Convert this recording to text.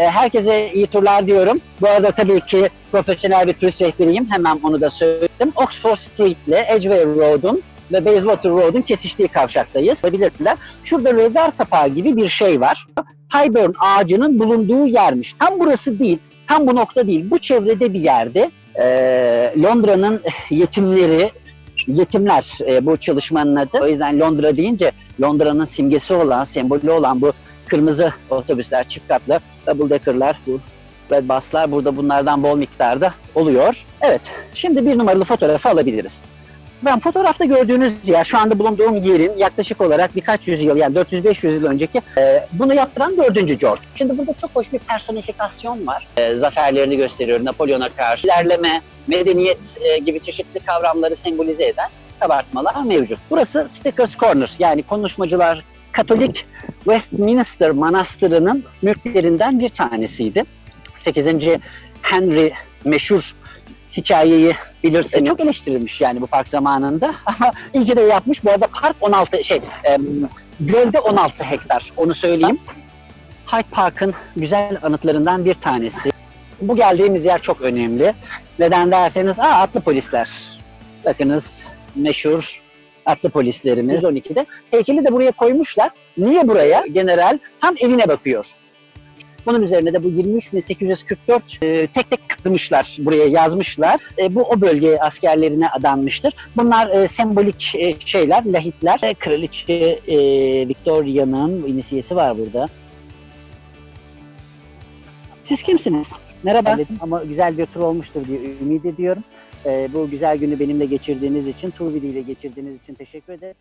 E, herkese iyi turlar diyorum. Bu arada tabii ki profesyonel bir turist rehberiyim. Hemen onu da söyledim. Oxford Street ile Edgware Road'un ve Bayswater Road'un kesiştiği kavşaktayız. Bilirler. Şurada rögar kapağı gibi bir şey var. Tyburn ağacının bulunduğu yermiş. Tam burası değil, tam bu nokta değil. Bu çevrede bir yerde e, Londra'nın yetimleri, yetimler e, bu çalışmanın adı. O yüzden Londra deyince Londra'nın simgesi olan, sembolü olan bu kırmızı otobüsler, çift katlı double decker'lar, bu red bus'lar burada bunlardan bol miktarda oluyor. Evet, şimdi bir numaralı fotoğrafı alabiliriz. Ben fotoğrafta gördüğünüz yer, şu anda bulunduğum yerin yaklaşık olarak birkaç yüzyıl yani 400-500 yıl önceki e, bunu yaptıran 4. George. Şimdi burada çok hoş bir personifikasyon var. E, zaferlerini gösteriyor Napolyon'a karşı. İlerleme, medeniyet e, gibi çeşitli kavramları sembolize eden kabartmalar mevcut. Burası Speaker's Corner yani konuşmacılar Katolik Westminster Manastırı'nın mülklerinden bir tanesiydi. 8. Henry meşhur hikayeyi bilirsiniz. Çok eleştirilmiş yani bu park zamanında ama iyi ki de yapmış. Bu arada park 16 şey e, gölde 16 hektar onu söyleyeyim. Hyde Park'ın güzel anıtlarından bir tanesi. Bu geldiğimiz yer çok önemli. Neden derseniz aa atlı polisler. Bakınız meşhur atlı polislerimiz 12'de. Heykeli de buraya koymuşlar. Niye buraya? General tam evine bakıyor. Bunun üzerine de bu 23.844 e, tek tek kızmışlar, buraya yazmışlar. E, bu o bölge askerlerine adanmıştır. Bunlar e, sembolik e, şeyler, lahitler. E, Kraliçe e, Victoria'nın inisiyesi var burada. Siz kimsiniz? Merhaba ama güzel bir tur olmuştur diye ümit ediyorum. E, bu güzel günü benimle geçirdiğiniz için, Turvidi ile geçirdiğiniz için teşekkür ederim.